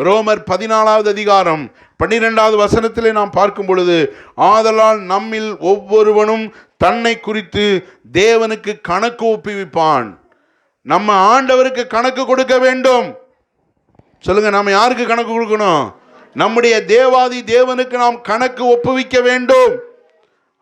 ரோமர் பதினாலாவது அதிகாரம் பன்னிரெண்டாவது வசனத்திலே நாம் பார்க்கும் பொழுது ஆதலால் நம்மில் ஒவ்வொருவனும் தன்னை குறித்து தேவனுக்கு கணக்கு ஒப்புவிப்பான். நம்ம ஆண்டவருக்கு கணக்கு கொடுக்க வேண்டும். சொல்லுங்க நம்ம யாருக்கு கணக்கு கொடுக்கணும்? நம்முடைய தேவாதி தேவனுக்கு நாம் கணக்கு ஒப்புவிக்க வேண்டும்.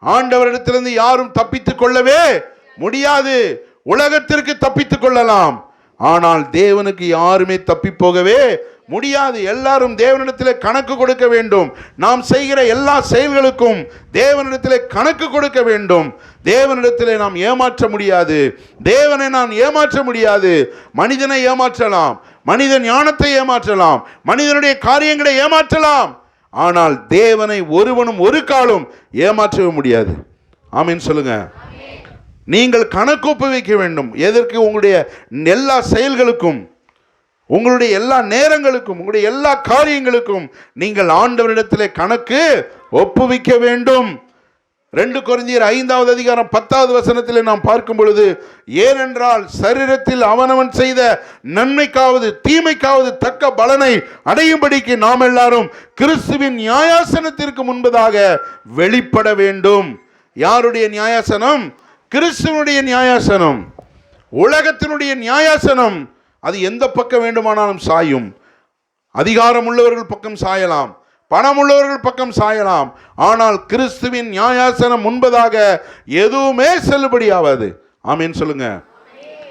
ஆண்டவரிடத்திலிருந்து யாரும் தப்பித்துக் கொள்ளவே முடியாது. உலகத்திற்கு தப்பித்துக் கொள்ளலாம். ஆனால் தேவனுக்கு யாருமே தப்பி போகவே முடியாது. எல்லாரும் தேவனிடத்தில் கணக்கு கொடுக்க வேண்டும். நாம் செய்கிற எல்லா செயல்களுக்கும் தேவனிடத்தில் கணக்கு கொடுக்க வேண்டும். தேவனிடத்தில் நாம் ஏமாற்ற முடியாது. தேவனை நான் ஏமாற்ற முடியாது. மனிதனை ஏமாற்றலாம். மனித ஞானத்தை ஏமாற்றலாம். மனிதனுடைய காரியங்களை ஏமாற்றலாம். ஆனால் தேவனை ஒருவனும் ஒரு காலும் ஏமாற்றவே முடியாது. ஆமீன் சொல்லுங்க. நீங்கள் கணக்கு வைக்க வேண்டும். எதற்கு? உங்களுடைய எல்லா செயல்களுக்கும். உங்களுடைய எல்லா நேரங்களுக்கும் உங்களுடைய எல்லா காரியங்களுக்கும் நீங்கள் ஆண்டவரிடத்திலே கணக்கு ஒப்புவிக்க வேண்டும். ரெண்டு குறைஞ்சியர் ஐந்தாவது அதிகாரம் பத்தாவது வசனத்தில் நாம் பார்க்கும் பொழுது ஏனென்றால் சரீரத்தில் அவனவன் செய்த நன்மைக்காவது தீமைக்காவது தக்க பலனை அடையும்படிக்கு நாம் எல்லாரும் கிறிஸ்துவின் நியாயாசனத்திற்கு முன்பதாக வெளிப்பட வேண்டும். யாருடைய நியாயாசனம்? கிறிஸ்துவனுடைய நியாயாசனம். உலகத்தினுடைய நியாயாசனம். அது எந்த பக்கம் வேண்டுமானாலும் சாயும். அதிகாரம் உள்ளவர்கள் பக்கம் சாயலாம். பணம் உள்ளவர்கள் பக்கம் சாயலாம். ஆனால் கிறிஸ்துவின் நியாயாசனம் முன்பதாக எதுவுமே செல்லுபடியாகாது. ஆமீன் சொல்லுங்க.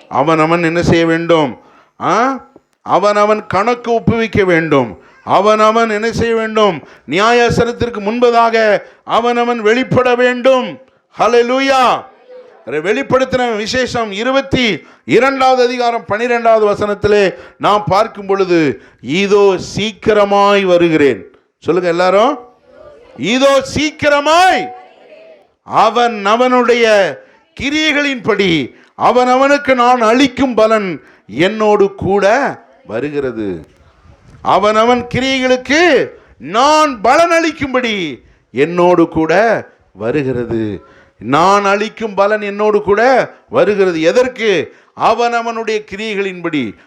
அவன் அவன் என்ன செய்ய வேண்டும்? ஆ? அவன் அவன் கணக்கு ஒப்புவிக்க வேண்டும். அவன் அவன் என்ன செய்ய வேண்டும்? நியாயாசனத்திற்கு முன்பதாக அவன் அவன் வெளிப்பட வேண்டும். ஹalleluya வெளிப்படுத்தின விசேஷம் இருபத்தி இரண்டாவது அதிகாரம் பனிரெண்டாவது வசனத்திலே நாம் பார்க்கும் பொழுது இதோ சீக்கிரமாய் வருகிறேன். சொல்லுங்க எல்லாரும். இதோ சீக்கிரமாய் அவன் அவனுடைய கிரியைகளின்படி அவன் அவனுக்கு நான் அளிக்கும் பலன் என்னோடு கூட வருகிறது. அவன் அவன் கிரியைகளுக்கு நான் பலன் அளிக்கும்படி என்னோடு கூட வருகிறது. நான் அளிக்கும் பலன் என்னோடு கூட வருகிறது. எதற்கு? அவன் அவனுடைய கிரியைகளின்படி.